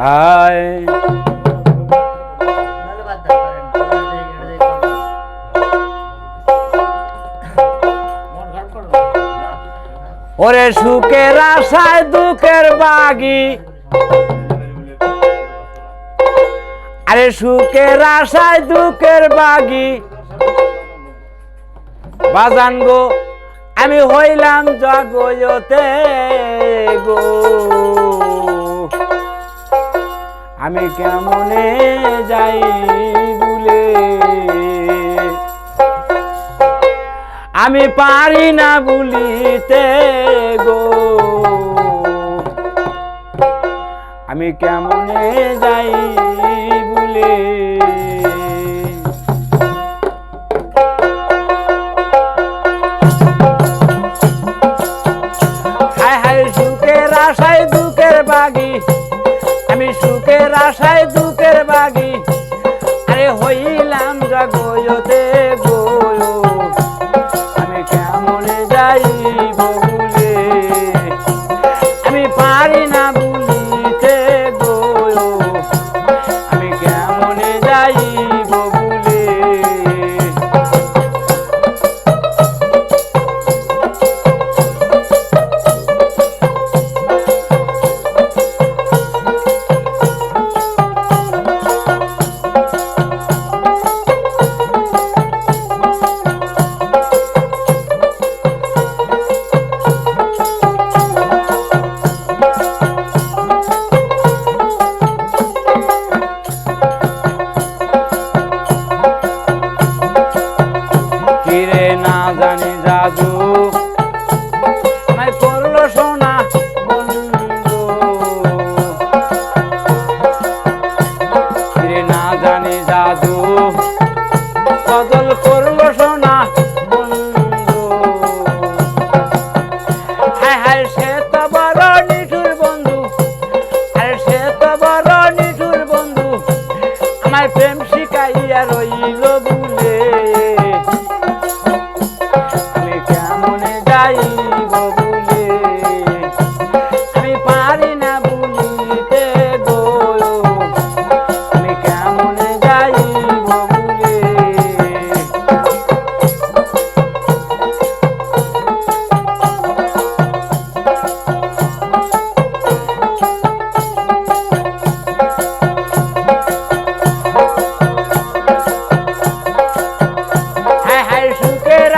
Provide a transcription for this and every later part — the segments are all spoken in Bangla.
হায়। ওরে সুখের আশায় দুঃখের বাগি আরে সুখের আশায় দুঃখের বাগি। বাজান গো, আমি হইলাম জগতে গো। আমি কেমনে যাই বলে আমি পারি না বলিতে গো। আমি কেমনে যাই দিলে হায় হায় সুখের আশায় দুঃখের বাগি, আমি সুখের আশায় দুঃখের বাগি। আরে হইলাম জগয়তে গো আমি কেমন যাইব? casado.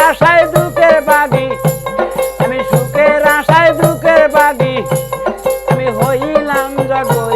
আশায় দুকের বাগি আমি সুখের আশায় দুকের বাগি আমি হইলাম জগৎ।